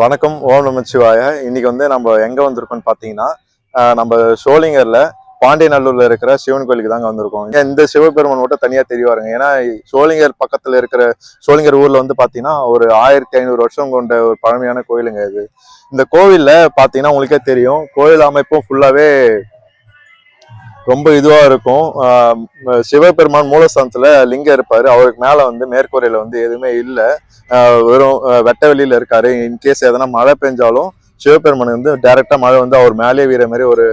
வணக்கம். ஓம் நமச்சிவாய இன்னைக்கு வந்து நம்ம எங்க வந்திருக்கோம்னு பாத்தீங்கன்னா நம்ம சோளிங்கர்ல பாண்டியநல்லூர்ல இருக்கிற சிவன் கோயிலுக்கு தாங்க வந்திருக்கோம். இந்த சிவபெருமன் மட்டும் தனியா தெரியவாருங்க ஏன்னா சோளிங்கர் பக்கத்துல இருக்கிற சோளிங்கர் ஊர்ல வந்து பாத்தீங்கன்னா ஒரு ஆயிரத்தி ஐநூறு வருஷம் கொண்ட ஒரு பழமையான கோயிலுங்க இது. இந்த கோவில்ல பாத்தீங்கன்னா உங்களுக்கே தெரியும் கோயில் அமைப்பும் ஃபுல்லாவே ரொம்ப இதுவா இருக்கும். சிவபெருமான் மூலஸ்தானத்துல லிங்கம் இருப்பாரு. அவருக்கு மேல வந்து மேற்கூரையில வந்து எதுவுமே இல்லை. வெறும் வெட்ட வெளியில இருக்காரு. இன்கேஸ் எதனா மழை பெஞ்சாலும் சிவபெருமான் வந்து டைரக்டா மழை வந்து அவர் மேலே வீர மாதிரி ஒரு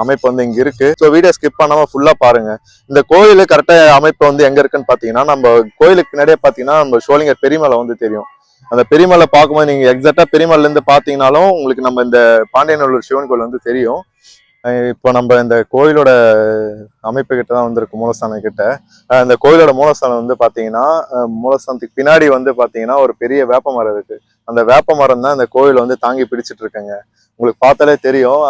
அமைப்பு வந்து இங்க இருக்கு. ஸோ வீடியோ ஸ்கிப் பண்ணாம ஃபுல்லா பாருங்க. இந்த கோயில் கரெக்டா அமைப்பு வந்து எங்க இருக்குன்னு பாத்தீங்கன்னா நம்ம கோயிலுக்கு பின்னாடியே பாத்தீங்கன்னா நம்ம சோழிங்கர் பெரியமலை வந்து தெரியும். அந்த பெரியமலை பார்க்கும்போது நீங்க எக்ஸாக்டா பெரியமலைல இருந்து பாத்தீங்கன்னாலும் உங்களுக்கு நம்ம இந்த பாண்டியநல்லூர் சிவன் கோயில் வந்து தெரியும். இப்போ நம்ம இந்த கோயிலோட அமைப்பு கிட்ட தான் வந்திருக்கு மூலஸ்தானம் கிட்ட. இந்த கோயிலோட மூலஸ்தானம் வந்து பாத்தீங்கன்னா மூலஸ்தானத்துக்கு பின்னாடி வந்து பாத்தீங்கன்னா ஒரு பெரிய வேப்ப மரம் இருக்கு. அந்த வேப்ப மரம் தான் இந்த கோயில் வந்து தாங்கி பிடிச்சிட்டு இருக்கங்க. உங்களுக்கு பார்த்தாலே தெரியும்.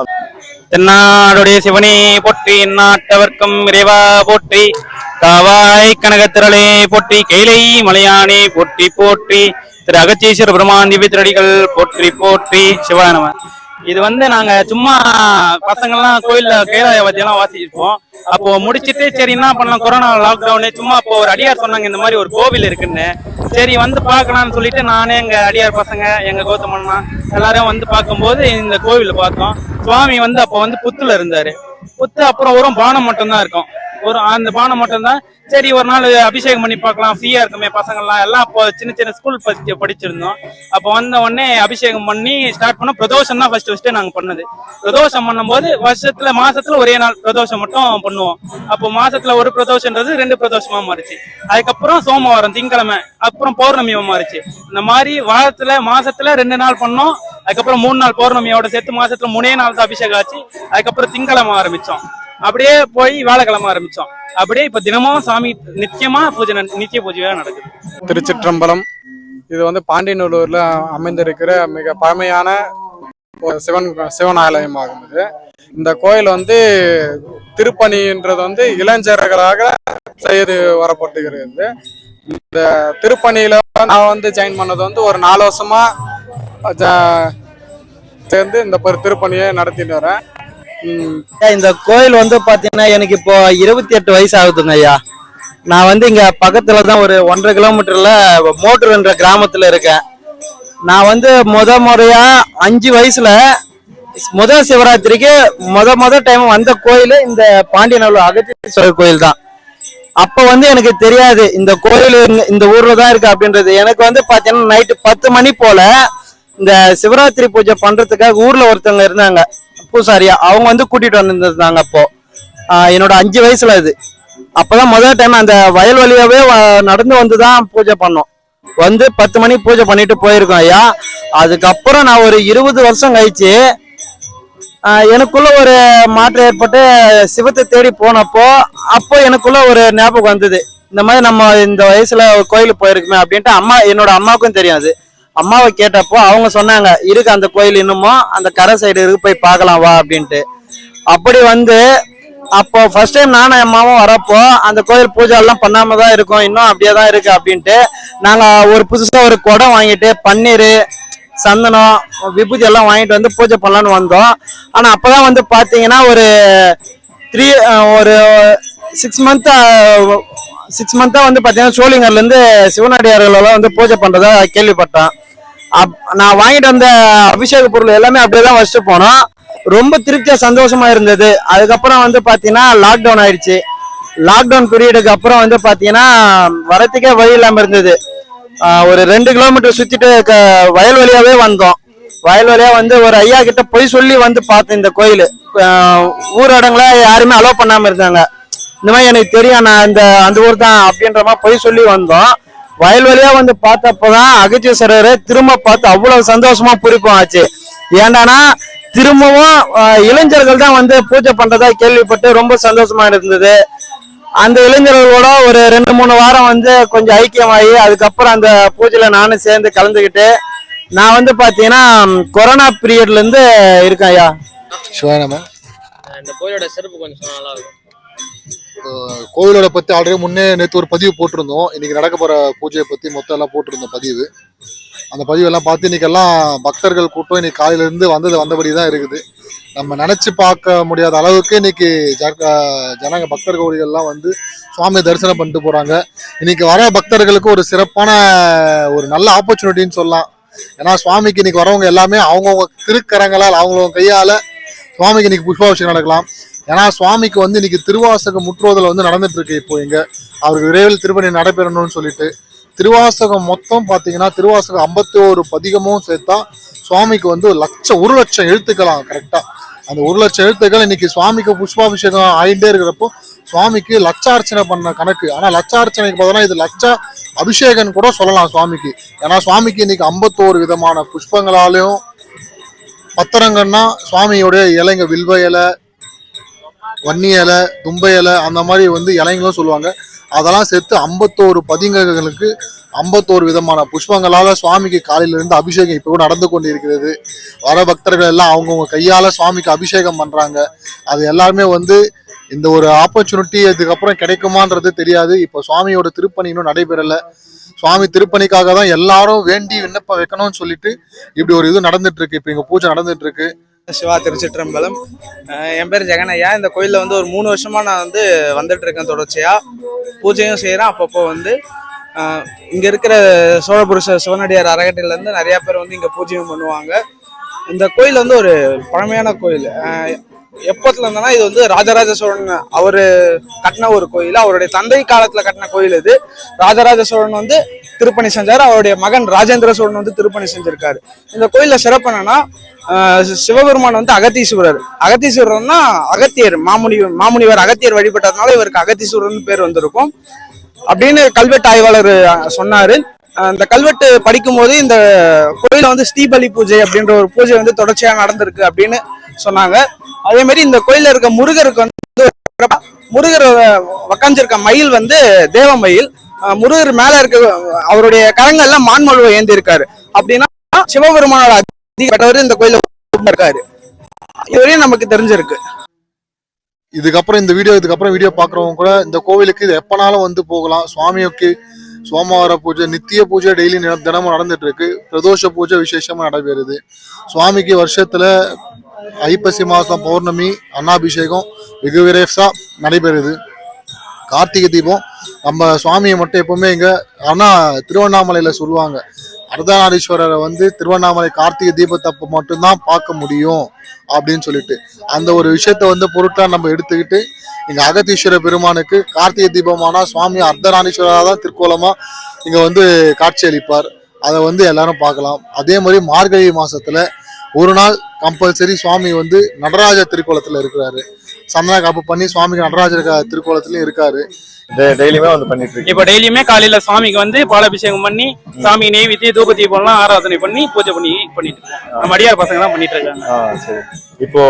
தென்னாடுடைய சிவனே போற்றி நாட்டவர்க்கும் இறைவா போற்றி காவாய் கனகத்திரளே போற்றி கைலை மலையானே போற்றி போற்றி திரு அகச்சீஸ்வர பெருமான் திரடிகள் திருடிகள் போற்றி போற்றி சிவானவன் இது வந்து நாங்க சும்மா பசங்கள்லாம் கோயில்ல கைலாய எல்லாம் வாசிச்சிருப்போம். அப்போ முடிச்சிட்டு சரி என்ன பண்ணலாம்? கொரோனா லாக்டவுனு சும்மா அப்போ ஒரு அடியார் சொன்னாங்க இந்த மாதிரி ஒரு கோவில் இருக்குன்னு. சரி வந்து பார்க்கலாம்னு சொல்லிட்டு நானே எங்க அடியார் பசங்க எங்க கௌதமண்ணா எல்லாரும் வந்து பார்க்கும்போது இந்த கோவில் பார்த்தோம். சுவாமி வந்து அப்போ வந்து புத்துல இருந்தாரு. புத்து அப்புறம் வரும் பானம் மட்டும்தான் இருக்கும். ஒரு அந்த பானம் மட்டும்தான். சரி ஒரு நாள் அபிஷேகம் பண்ணி பார்க்கலாம். ஃப்ரீயா இருக்குமே பசங்கள்லாம். எல்லாம் அப்போ சின்ன சின்ன ஸ்கூல் படிச்சு படிச்சிருந்தோம். அப்போ வந்த உடனே அபிஷேகம் பண்ணி ஸ்டார்ட் பண்ண பிரதோஷம் தான் ஃபர்ஸ்ட் ஃபர்ஸ்ட் நாங்க பண்ணது. பிரதோஷம் பண்ணும்போது வருஷத்துல மாசத்துல ஒரே நாள் பிரதோஷம் மட்டும் பண்ணுவோம். அப்போ மாசத்துல ஒரு பிரதோஷன்றது ரெண்டு பிரதோஷமா மாறிச்சு. அதுக்கப்புறம் சோமவாரம் திங்கக்கிழமை அப்புறம் பௌர்ணமியா மாறிச்சு. இந்த மாதிரி வாரத்துல மாசத்துல ரெண்டு நாள் பண்ணோம். அதுக்கப்புறம் மூணு நாள் பௌர்ணமியோட சேர்த்து மாசத்துல மூணே நாள் தான் அபிஷேகம் ஆச்சு. அதுக்கப்புறம் திங்கக்கிழமை ஆரம்பிச்சோம். அப்படியே போய் வேலைக்கிழமை ஆரம்பிச்சோம். அப்படியே இப்ப தினமும் சாமி நிச்சயமா பூஜை நித்திய பூஜையா நடக்குது. திருச்சிற்றம்பலம். இது வந்து பாண்டியநல்லூர்ல அமைந்திருக்கிற மிக பழமையான சிவன் சிவன் ஆலயம் ஆகும் இது. இந்த கோயில் வந்து திருப்பணின்றது வந்து இளைஞர்களாக செய்து வரப்பட்டுகிறது இந்த திருப்பணியில நான் வந்து ஜாயின் பண்ணது வந்து ஒரு நாலு வருஷமா சேர்ந்து இந்த திருப்பணியை நடத்திட்டு வரேன். இந்த கோயில் வந்து பாத்தீங்கன்னா எனக்கு இப்போ இருபத்தி எட்டு வயசு ஆகுதுங்க ஐயா. நான் வந்து இங்க பக்கத்துல தான் ஒரு ஒன்றரை கிலோமீட்டர்ல மோட்டூர்ன்ற கிராமத்துல இருக்கேன். நான் வந்து முத முறையா அஞ்சு வயசுல முத சிவராத்திரிக்கு முத முத டைம் வந்த கோயில் இந்த பாண்டியநல்லூர் அகத்தீஸ்வரர் கோயில் தான். அப்ப வந்து எனக்கு தெரியாது இந்த கோயில் இந்த ஊர்ல தான் இருக்கு அப்படின்றது. எனக்கு வந்து பாத்தீங்கன்னா நைட்டு பத்து மணி போல இந்த சிவராத்திரி பூஜை பண்றதுக்காக ஊர்ல ஒருத்தவங்க இருந்தாங்க. பூசாரியா அவங்க வந்து கூட்டிட்டு வந்திருந்தாங்க அப்போ. என்னோட அஞ்சு வயசுல இது. அப்பதான் முதல் டைம் அந்த வயல் வழியாவே வ- நடந்து வந்து தான் பூஜை பண்ணோம். வந்து பத்து மணி பூஜை பண்ணிட்டு போயிருக்கோம் ஐயா. அதுக்கப்புறம் நான் ஒரு இருபது வருஷம் கழிச்சு எனக்குள்ள ஒரு மாற்றம் ஏற்பட்டு சிவத்தை தேடி போனப்போ அப்போ எனக்குள்ள ஒரு ஞாபகம் வந்தது. இந்த மாதிரி நம்ம இந்த வயசுல கோயிலுக்கு போயிருக்குமே அப்படின்ட்டு அம்மா என்னோட அம்மாவுக்கும் தெரியாது அம்மாவை கேட்டப்போ அவங்க சொன்னாங்க இருக்கு அந்த கோயில் இன்னமும் அந்த கரை சைடு இருக்கு போய் பார்க்கலாம் வா அப்படின்ட்டு. அப்படி வந்து அப்போ ஃபர்ஸ்ட் டைம் நானும் என் அம்மாவும் வரப்போ அந்த கோயில் பூஜை எல்லாம் பண்ணாம தான் இருக்கும் இன்னும் அப்படியே தான் இருக்கு அப்படின்ட்டு. நாங்க ஒரு புதுசா ஒரு குடம் வாங்கிட்டு பன்னீர் சந்தனம் விபூதி எல்லாம் வாங்கிட்டு வந்து பூஜை பண்ணலான்னு வந்தோம். ஆனா அப்பதான் வந்து பாத்தீங்கன்னா ஒரு த்ரீ ஒரு சிக்ஸ் மந்த் சிக்ஸ் மந்தா வந்து பார்த்தீங்கன்னா சோழிங்கர்லேருந்து இருந்து வந்து பூஜை பண்ணுறதா கேள்விப்பட்டேன். அப்- நான் வாங்கிட்டு வந்த அபிஷேக பொருள் எல்லாமே அப்படியே தான் வச்சுட்டு போனோம். ரொம்ப திருப்தியாக சந்தோஷமாக இருந்தது. அதுக்கப்புறம் வந்து பார்த்தீங்கன்னா லாக்டவுன் ஆயிடுச்சு. லாக்டவுன் பீரியடுக்கு அப்புறம் வந்து பார்த்தீங்கன்னா வரத்துக்கே வழி இல்லாமல் இருந்தது. ஒரு ரெண்டு கிலோமீட்டர் சுற்றிட்டு க- வயல் வழியாகவே வந்தோம். வயல் வழியாக வந்து ஒரு ஐயா கிட்ட போய் சொல்லி வந்து பார்த்தேன் இந்த கோயில். ஊரடங்களை யாருமே அலோவ் பண்ணாமல் இருந்தாங்க. இந்த மாதிரி எனக்கு தெரியும். நான் அந்த அந்த ஊர் தான் அப்படின்ற மாதிரி போய் சொல்லி வந்தோம். வயல் வழியா வந்து பார்த்தப்பதான் அகத்தீஸ்வரர் திரும்ப பார்த்து அவ்வளவு சந்தோஷமா பூரிப்பம் ஆச்சு. ஏண்டானா திரும்பவும் இளைஞர்கள் தான் வந்து பூஜை பண்றதா கேள்விப்பட்டு ரொம்ப சந்தோஷமா இருந்தது. அந்த இளைஞர்களோட ஒரு ரெண்டு மூணு வாரம் வந்து கொஞ்சம் ஐக்கியமாகி அதுக்கப்புறம் அந்த பூஜையில நானும் சேர்ந்து கலந்துக்கிட்டு நான் வந்து பாத்தீங்கன்னா கொரோனா பீரியட்ல இருந்து இருக்கேன் ஐயா. இந்த கோயிலோட சிறப்பு கொஞ்சம் சொன்னா நல்லா இருக்கும். கோவிலோட பத்தி ஆல்ரெடி முன்னே நேற்று ஒரு பதிவு போட்டிருந்தோம். இன்னைக்கு நடக்க போற பூஜையை பத்தி மொத்தம் எல்லாம் போட்டிருந்தோம் பதிவு. அந்த பதிவெல்லாம் பார்த்து இன்னைக்கெல்லாம் பக்தர்கள் கூட்டம் இன்னைக்கு காலையில இருந்து வந்தது வந்தபடி தான் இருக்குது. நம்ம நினைச்சு பார்க்க முடியாத அளவுக்கு இன்னைக்கு ஜனங்க பக்தர் கோவில்கள்லாம் வந்து சுவாமி தரிசனம் பண்ணிட்டு போறாங்க. இன்னைக்கு வர பக்தர்களுக்கு ஒரு சிறப்பான ஒரு நல்ல ஆப்பர்ச்சுனிட்டின்னு சொல்லலாம். ஏன்னா சுவாமிக்கு இன்னைக்கு வரவங்க எல்லாமே அவங்கவுங்க திருக்கரங்களால் அவங்கவுங்க கையால சுவாமிக்கு இன்னைக்கு புஷ்பாபிஷேகம் நடக்கலாம். ஏன்னா சுவாமிக்கு வந்து இன்னைக்கு திருவாசக முற்றுவதில் வந்து நடந்துட்டு இருக்கு இப்போ இங்க. அவருக்கு விரைவில் திருப்பணி நடைபெறணும்னு சொல்லிட்டு. திருவாசகம் மொத்தம் பார்த்தீங்கன்னா திருவாசகம் ஐம்பத்தி ஒரு பதிகமும் சேர்த்தா சுவாமிக்கு வந்து ஒரு லட்சம் ஒரு லட்சம் எழுத்துக்கலாம் கரெக்டாக அந்த ஒரு லட்சம் எழுத்துக்கள் இன்னைக்கு சுவாமிக்கு புஷ்பாபிஷேகம் ஆகிட்டே இருக்கிறப்போ சுவாமிக்கு லட்சார்ச்சனை பண்ண கணக்கு. ஆனால் லட்சார்ச்சனைக்கு பதிலாக இது லட்ச அபிஷேகம் கூட சொல்லலாம் சுவாமிக்கு. ஏன்னா சுவாமிக்கு இன்னைக்கு ஐம்பத்தோரு விதமான புஷ்பங்களாலையும் பத்திரங்கன்னா சுவாமியோடைய இலைங்க வில்வ இலை வன்னி இலை தும்பை இலை அந்த மாதிரி வந்து இலைங்களும் சொல்லுவாங்க. அதெல்லாம் சேர்த்து ஐம்பத்தோரு பதிங்கங்களுக்கு ஐம்பத்தோரு விதமான புஷ்பங்களால் சுவாமிக்கு காலையிலிருந்து அபிஷேகம் இப்போ நடந்து கொண்டு இருக்கிறது வர பக்தர்கள் எல்லாம் அவங்கவுங்க கையால் சுவாமிக்கு அபிஷேகம் பண்ணுறாங்க அது எல்லாருமே வந்து இந்த ஒரு ஆப்பர்ச்சுனிட்டி இதுக்கப்புறம் கிடைக்குமான்றது தெரியாது. இப்போ சுவாமியோட திருப்பணி இன்னும் நடைபெறலை. சுவாமி திருப்பணிக்காக தான் எல்லாரும் வேண்டி விண்ணப்பம் வைக்கணும்னு சொல்லிட்டு இப்படி ஒரு இது நடந்துட்டு இருக்கு. இப்போ எங்கள் பூஜை நடந்துட்டு இருக்கு. சிவா திருச்சிற்றம்பலம். என் பேர் ஜெகனையா. இந்த கோயிலில் வந்து ஒரு மூணு வருஷமாக நான் வந்து வந்துட்டு இருக்கேன் தொடர்ச்சியாக பூஜையும் செய்கிறேன் அப்பப்போ வந்து இங்கே இருக்கிற சோழபுருஷ சிவனடியார் அறக்கட்டையிலேருந்து நிறையா பேர் வந்து இங்கே பூஜையும் பண்ணுவாங்க. இந்த கோயில் வந்து ஒரு பழமையான கோயில். எப்பத்துல இருந்தனா இது வந்து ராஜராஜ சோழன் அவரு கட்டின ஒரு கோயில். அவருடைய தந்தை காலத்துல கட்டின கோயில் இது. ராஜராஜ சோழன் வந்து திருப்பணி செஞ்சாரு. அவருடைய மகன் ராஜேந்திர சோழன் வந்து திருப்பணி செஞ்சிருக்காரு. இந்த கோயில்ல சிறப்பு என்னன்னா சிவபெருமான் வந்து அகத்தீஸ்வரர். அகத்தீஸ்வரர்னா அகத்தியர். மாமுனி மாமுனிவர் அகத்தியர் வழிபட்டதுனால இவருக்கு அகத்தீஸ்வரர்னு பேர் வந்திருக்கும். அப்படின்னு கல்வெட்டு ஆய்வாளர் சொன்னாரு. இந்த கல்வெட்டு படிக்கும்போது இந்த கோயில வந்து ஸ்ரீபலி பூஜை அப்படின்ற ஒரு பூஜை வந்து தொடர்ச்சியா நடந்திருக்கு அப்படின்னு சொன்னாங்க. அதே மாதிரி இந்த கோயில்ல இருக்க முருகருக்கு வந்து முருகர் உக்காஞ்சிருக்க மயில் வந்து தேவ மயில். முருகர் மேல இருக்க அவருடைய கரங்கள்ல மான்மழுவை ஏந்தி இருக்காரு அப்படின்னா சிவபெருமானோட அதிகப்பட்டவர் இந்த கோயில இருக்காரு இதுவரையும் நமக்கு தெரிஞ்சிருக்கு. இதுக்கப்புறம் இந்த வீடியோ இதுக்கப்புறம் வீடியோ பார்க்குறவங்க கூட இந்த கோவிலுக்கு இது எப்பனாலும் வந்து போகலாம். சுவாமிக்கு சோமவார பூஜை நித்திய பூஜை டெய்லி தினமும் நடந்துட்டு இருக்கு. பிரதோஷ பூஜை விசேஷமா நடைபெறுது. சுவாமிக்கு வருஷத்துல ஐப்பசி மாதம் பௌர்ணமி அன்னாபிஷேகம் வெகு விரைசா நடைபெறுது. கார்த்திகை தீபம் நம்ம சுவாமியை மட்டும் எப்பவுமே இங்கே ஆனால் திருவண்ணாமலையில் சொல்லுவாங்க. அர்த்தநாரீஸ்வரரை வந்து திருவண்ணாமலை கார்த்திகை தீபத்தப்போ மட்டும்தான் பார்க்க முடியும் அப்படின்னு சொல்லிட்டு. அந்த ஒரு விஷயத்த வந்து பொருட்டாக நம்ம எடுத்துக்கிட்டு இங்கே அகத்தீஸ்வர பெருமானுக்கு கார்த்திகை தீபமானா சுவாமி அர்த்தநாரீஸ்வரரா தான் திருக்கோலமாக இங்கே வந்து காட்சி அளிப்பார். அதை வந்து எல்லாரும் பார்க்கலாம். அதே மாதிரி மார்கழி மாதத்தில் ஒரு நாள் கம்பல்சரி சுவாமி வந்து நடராஜ திருக்கோலத்துல இருக்கிறாரு. சந்தன காப்பு பண்ணி சுவாமிக்கு நடராஜர் திருக்கோலத்திலயும் இருக்காரு. டெய்லியுமே வந்து பண்ணிட்டு இருக்கு இப்ப டெய்லியுமே காலையில சுவாமிக்கு வந்து பாலாபிஷேகம் பண்ணி சாமி நெய்வேத்திய தூப தீபம்லாம் ஆராதனை பண்ணி பூஜை பண்ணி பண்ணிட்டு இருக்கோம் நம்ம அடியார் பசங்க தான் பண்ணிட்டு இருக்காங்க. சரி. இப்போ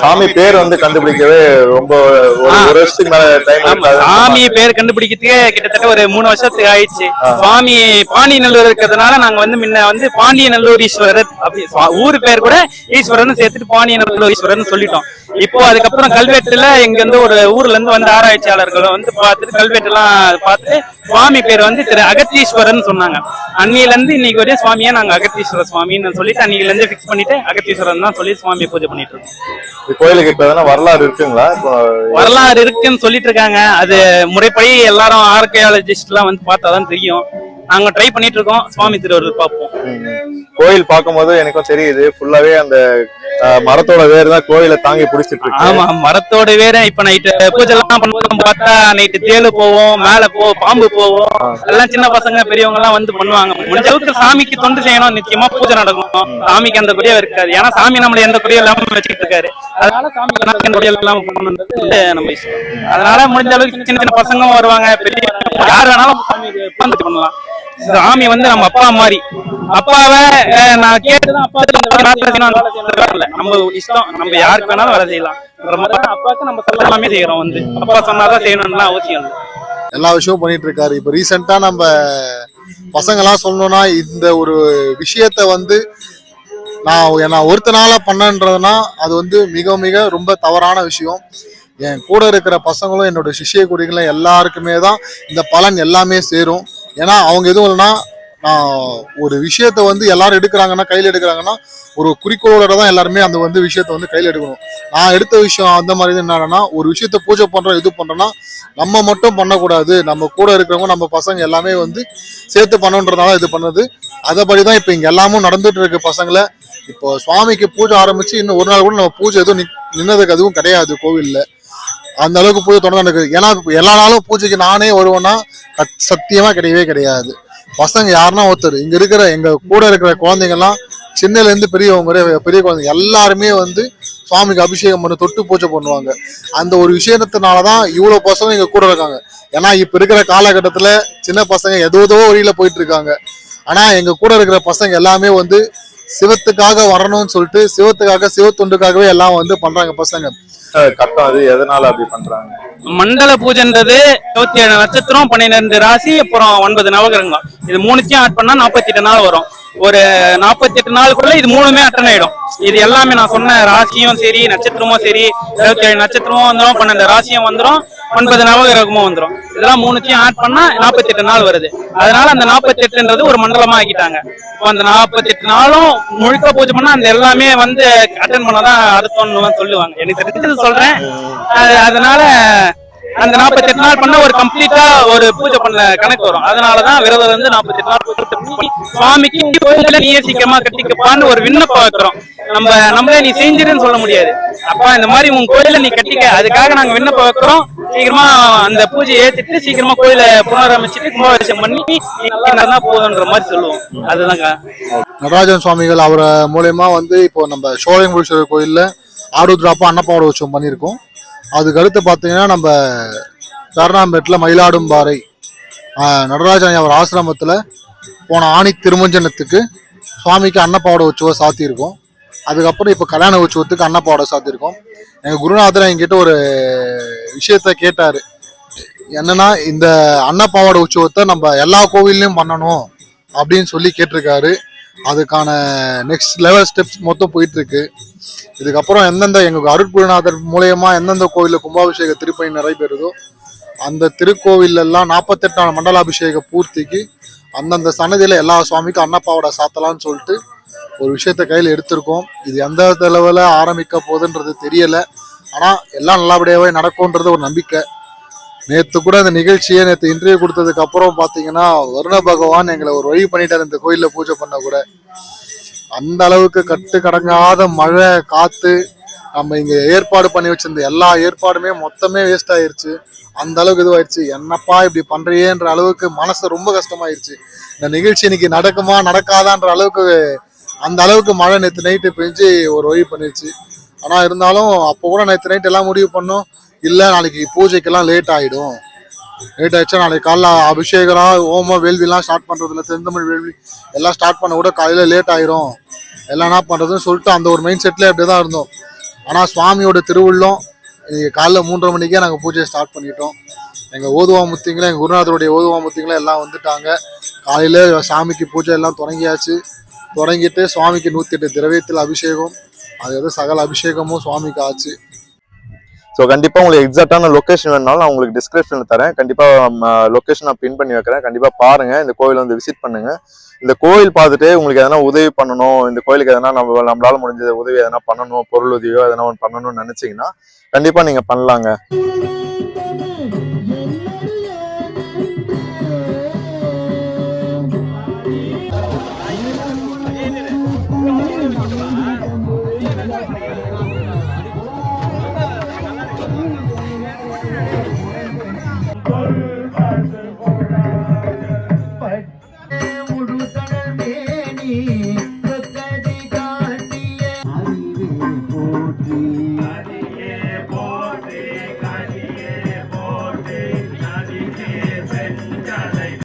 சாமி பேர் வந்து கண்டுபிடிக்கவே ரொம்ப ஒரு ஒரு வருஷத்துக்கு மேல டைம் ஆமா, சாமி பேர் கண்டுபிடிக்கிறதுக்கே கிட்டத்தட்ட ஒரு மூணு வருஷத்துக்கு ஆயிடுச்சு. சுவாமி பாண்டியநல்லூர் இருக்கிறதுனால நாங்க வந்து முன்ன வந்து பாண்டியநல்லூர் ஈஸ்வரர் அப்படி ஊர் பேர் கூட ஈஸ்வரன் சேர்த்துட்டு பாண்டியநல்லூர் ஈஸ்வரன் சொல்லிட்டோம். இப்போ அதுக்கப்புறம் கல்வெட்டுல இங்க இருந்து ஒரு ஊர்ல இருந்து வந்த ஆராய்ச்சியாளர்கள் வந்து பார்த்துட்டு கல்வெட்டு எல்லாம் பார்த்துட்டு சுவாமி பேர் வந்து திரு அகத்தீஸ்வரன் சொன்னாங்க. அன்னில இருந்து இன்னைக்கு வரையும் சுவாமியை நாங்க அகத்தீஸ்வர சுவாமின்னு சொல்லிட்டு அன்னில இருந்து ஃபிக்ஸ் பண்ணிட்டு அகத்தீஸ்வரன் தான் சொல்லி சுவாமியை பூஜை பண்ணிட்டு இருக்கோம். கோயிலுக்கு இப்ப வரலாறு இருக்குங்களா? வரலாறு இருக்குன்னு சொல்லிட்டு இருக்காங்க. அது முறைப்படி எல்லாரும் ஆர்கியாலஜிஸ்ட் எல்லாம் வந்து பார்த்தாதான் தெரியும். நாங்க ட்ரை பண்ணிட்டு இருக்கோம். சுவாமி திருவருள் பார்ப்போம். கோயில் பார்க்கும்போது எனக்கும் தெரியுது. ஃபுல்லாவே அந்த மரத்தோட வேர் தான் கோயிலை தாங்கி பிடிச்சிட்டு இருக்கு. ஆமா மரத்தோட வேற இப்ப நைட்டு பூஜை எல்லாம் பண்ணும்போது பார்த்தா நைட்டு தேளு போவோம் மேல போ பாம்பு போவோம். எல்லாம் சின்ன பசங்க பெரியவங்க எல்லாம் வந்து பண்ணுவாங்க. முடிஞ்ச அளவுக்கு சாமிக்கு தொண்டு செய்யணும் நிச்சயமா பூஜை நடக்கும். சாமிக்கு அந்த குடியே இருக்காது. ஏன்னா சாமி நம்மள எந்த குடியும் இல்லாம வச்சுக்கிட்டு இருக்காரு. அதனால சாமிக்கு குடியும் இல்லாம பண்ணணுன்றது நம்ம இஷ்டம். அதனால முடிஞ்ச அளவுக்கு சின்ன சின்ன பசங்க வருவாங்க பெரிய யார் வேணாலும் உட்கார்ந்துட்டு பண்ணலாம். சாமி வந்து நம்ம அப்பா மாதிரி. அப்பாவை நான் கேட்டுதான் அப்பா நம்ம இஷ்டம் நம்ம யாருக்கு வேணாலும் வேலை செய்யலாம். அப்பாவுக்கு நம்ம எல்லாமே செய்யறோம் வந்து. அப்பா சொன்னாதான் செய்யணும்லாம் அவசியம் இல்லை. எல்லா விஷயமும் பண்ணிட்டு இருக்காரு. இப்போ ரீசெண்டா நம்ம பசங்கெல்லாம் சொல்லணும்னா இந்த ஒரு விஷயத்த வந்து நான் நான் ஒருத்தனால பண்ணன்றதுனா அது வந்து மிக மிக ரொம்ப தவறான விஷயம். என் கூட இருக்கிற பசங்களும் என்னோட சிஷ்ய குடிகளும் எல்லாருக்குமே தான் இந்த பலன் எல்லாமே சேரும். ஏன்னா அவங்க எதுவும் இல்லைன்னா நான் ஒரு விஷயத்த வந்து எல்லாரும் எடுக்கிறாங்கன்னா கையில் எடுக்கிறாங்கன்னா ஒரு குறிக்கோளோட தான் எல்லாருமே அந்த வந்து விஷயத்த வந்து கையில் எடுக்கணும். நான் எடுத்த விஷயம் அந்த மாதிரி என்னன்னா ஒரு விஷயத்த பூஜை பண்ணுறோம் இது பண்ணுறோன்னா நம்ம மட்டும் பண்ணக்கூடாது. நம்ம கூட இருக்கிறவங்க நம்ம பசங்க எல்லாமே வந்து சேர்த்து பண்ணணுன்றதுனால இது பண்ணது. அதபடி தான் இப்போ இங்கே எல்லாமும் நடந்துட்டு இருக்கு பசங்களை. இப்போ சுவாமிக்கு பூஜை ஆரம்பிச்சு இன்னும் ஒரு நாள் கூட நம்ம பூஜை எதுவும் நின்னதுக்கு அதுவும் கிடையாது கோவில்ல. அந்த அளவுக்கு பூஜை தொடர்ந்து நடக்குது. ஏன்னா எல்லா நாளும் பூஜைக்கு நானே வருவேன்னா கட்- சத்தியமா கிடையவே கிடையாது. பசங்க யாருன்னா ஒருத்தர். இங்க இருக்கிற எங்க கூட இருக்கிற குழந்தைங்கெல்லாம் சின்னல இருந்து பெரியவங்க பெரிய குழந்தைங்க எல்லாருமே வந்து சுவாமிக்கு அபிஷேகம் பண்ணி தொட்டு பூஜை பண்ணுவாங்க. அந்த ஒரு விஷயத்தினாலதான் இவ்வளவு பசங்க எங்கள் கூட இருக்காங்க. ஏன்னா இப்ப இருக்கிற காலகட்டத்துல சின்ன பசங்க ஏதோ ஏதோ வழியில போயிட்டு இருக்காங்க. ஆனா எங்க கூட இருக்கிற பசங்க எல்லாமே வந்து சிவத்துக்காக வரணும்னு சொல்லிட்டு சிவத்துக்காக சிவத்தொண்டுக்காகவே எல்லாம் வந்து பண்றாங்க பசங்க. கட்டம் அது எதனால அப்படி பண்றாங்க? மண்டல பூஜைன்றது இருபத்தி ஏழு நட்சத்திரம் பன்னிரெண்டு ராசி அப்புறம் ஒன்பது நவகிரகம் இது மூணுத்தையும் ஆட் பண்ணா நாற்பத்தி எட்டு நாள் வரும். ஒரு நாற்பத்தி எட்டு நாளுக்குள்ள இது மூணுமே அட்டன் ஆயிடும். இது எல்லாமே நான் சொன்ன ராசியும் சரி நட்சத்திரமும் சரி இருபத்தி ஏழு நட்சத்திரமும் வந்துடும் பன்னெண்டு ராசியும் வந்துடும் ஒன்பது நவகிரகமும் வந்துடும் இதெல்லாம் மூணுத்தையும் ஆட் பண்ணா நாற்பத்தி எட்டு நாள் வருது. அதனால அந்த நாற்பத்தி எட்டுன்றது ஒரு மண்டலமா ஆக்கிட்டாங்க. அந்த நாற்பத்தி எட்டு நாளும் முழுக்க பூஜை பண்ணா அந்த எல்லாமே வந்து அட்டன் பண்ணதான் அர்த்தம்னு சொல்லுவாங்க. எனக்கு தெரிஞ்சது சொல்றேன். அதனால அந்த நாற்பத்தி எட்டு நாள் பண்ண ஒரு கம்ப்ளீட்டா ஒரு பூஜை பண்ண கணக்கு வரும். அதனாலதான் விரதம் வந்து நாற்பத்தி எட்டு நாள் சுவாமிக்கு கோயில நீயே சீக்கிரமா கட்டிக்கப்பான்னு ஒரு விண்ணப்பம் வைக்கிறோம். நம்ம நம்மளே நீ செஞ்சிருன்னு சொல்ல முடியாது. அப்பா இந்த மாதிரி உன் கோயில நீ கட்டிக்க. அதுக்காக நாங்க விண்ணப்பம் வைக்கிறோம். சீக்கிரமா அந்த பூஜையை ஏத்திட்டு சீக்கிரமா கோயில புனரமைச்சிட்டு கும்பாபிஷேகம் பண்ணி நல்லா போதுன்ற மாதிரி சொல்லுவோம். அதுதாங்க. நடராஜன் சுவாமிகள் அவரை மூலயமா வந்து இப்போ நம்ம சோழங்குளீஸ்வரர் கோயில்ல ஆருத்ராப்பா அன்னப்பாவோட உற்சவம் பண்ணியிருக்கோம். அதுக்கு அடுத்து பார்த்தீங்கன்னா நம்ம கருணாம்பேட்டில் மயிலாடும்பாறை ஆஹ், நடராஜன் அவர் ஆசிரமத்தில் போன ஆணி திருமஞ்சனத்துக்கு சுவாமிக்கு அன்னப்பாவோட உற்சவம் சாத்தியிருக்கோம். அதுக்கப்புறம் இப்போ கல்யாண உற்சவத்துக்கு அன்னப்பாவோட சாத்தியிருக்கோம். எங்கள் குருநாதர் என்கிட்ட ஒரு விஷயத்த கேட்டார். என்னன்னா இந்த அன்னப்பாவோட உற்சவத்தை நம்ம எல்லா கோவில்லையும் பண்ணணும் அப்படின்னு சொல்லி கேட்டிருக்காரு. அதுக்கான நெக்ஸ்ட் லெவல் ஸ்டெப்ஸ் மொத்தம் போயிட்டுருக்கு. இதுக்கப்புறம் எந்தெந்த எங்கள் அருட்குருநாதர் மூலயமா எந்தெந்த கோவிலில் கும்பாபிஷேக திருப்பணி நடைபெறுதோ அந்த திருக்கோவிலெல்லாம் நாற்பத்தெட்டான மண்டலாபிஷேக பூர்த்திக்கு அந்தந்த சன்னதியில் எல்லா சுவாமிக்கும் அன்னப்பாவோட சாத்தலாம்னு சொல்லிட்டு ஒரு விஷயத்தை கையில் எடுத்திருக்கோம். இது எந்த அளவில் ஆரம்பிக்க போகுதுன்றது தெரியலை. ஆனால் எல்லாம் நல்லபடியாகவே நடக்கும்ன்றது ஒரு நம்பிக்கை. நேற்று கூட அந்த நிகழ்ச்சியை நேற்று இன்டர்வியூ கொடுத்ததுக்கு அப்புறம் பார்த்தீங்கன்னா வருண பகவான் எங்களை ஒரு வழி பண்ணிட்டார் இந்த கோயிலில் பூஜை பண்ண கூட. அந்த அளவுக்கு கட்டு கடங்காத மழை காத்து நம்ம இங்க ஏற்பாடு பண்ணி வச்சிருந்த எல்லா ஏற்பாடுமே மொத்தமே வேஸ்ட் ஆயிருச்சு. அந்த அளவுக்கு இதுவாயிருச்சு. என்னப்பா இப்படி பண்றியேன்ற அளவுக்கு மனசு ரொம்ப கஷ்டமாயிருச்சு. இந்த நிகழ்ச்சி இன்னைக்கு நடக்குமா நடக்காதான்ற அளவுக்கு அந்த அளவுக்கு மழை நேற்று நைட்டு பெஞ்சு ஒரு வழி பண்ணிருச்சு. ஆனால் இருந்தாலும் அப்போ கூட நேற்று நைட் எல்லாம் முடிவு பண்ணோம். இல்லை நாளைக்கு பூஜைக்கெல்லாம் லேட் ஆகிடும் லேட் ஆயிடுச்சா நாளைக்கு காலைல அபிஷேகம் ஓமம் வேள்விலாம் ஸ்டார்ட் பண்ணுறதுல தென்தமிழ் வேள்வி எல்லாம் ஸ்டார்ட் பண்ண கூட காலையில் லேட் ஆயிரும். எல்லாம் என்ன பண்ணுறதுன்னு சொல்லிட்டு அந்த ஒரு மைண்ட் செட்டில் அப்படியே தான் இருந்தோம். ஆனால் சுவாமியோட திருவுள்ளம் இங்கே காலைல மூன்றரை மணிக்கே நாங்கள் பூஜையை ஸ்டார்ட் பண்ணிட்டோம். எங்கள் ஓதுவா முத்திங்களும் எங்கள் குருநாதருடைய ஓதுவா முத்திங்களும் எல்லாம் வந்துட்டாங்க. காலையில் சாமிக்கு பூஜை எல்லாம் தொடங்கியாச்சு. தொடங்கிட்டு சுவாமிக்கு நூற்றி எட்டு திரவியத்தில் அபிஷேகம் அது எது சகல அபிஷேகமும் சுவாமிக்கு ஆச்சு. ஸோ கண்டிப்பா உங்களுக்கு எக்ஸாக்டான லொகேஷன் வேணாலும் நான் உங்களுக்கு டிஸ்கிரிப்ஷன்ல தரேன். கண்டிப்பா லொகேஷன் நான் பின் பண்ணி வைக்கிறேன். கண்டிப்பா பாருங்க. இந்த கோயில் வந்து விசிட் பண்ணுங்க. இந்த கோயில் பார்த்துட்டு உங்களுக்கு எதனா உதவி பண்ணணும் இந்த கோயிலுக்கு எதனா நம்ம நம்மளால முடிஞ்ச உதவி எதனா பண்ணணும் பொருள் உதவியோ எதனா ஒன்று பண்ணணும்னு நினைச்சீங்கன்னா கண்டிப்பா நீங்க பண்ணலாங்க. உடுத்த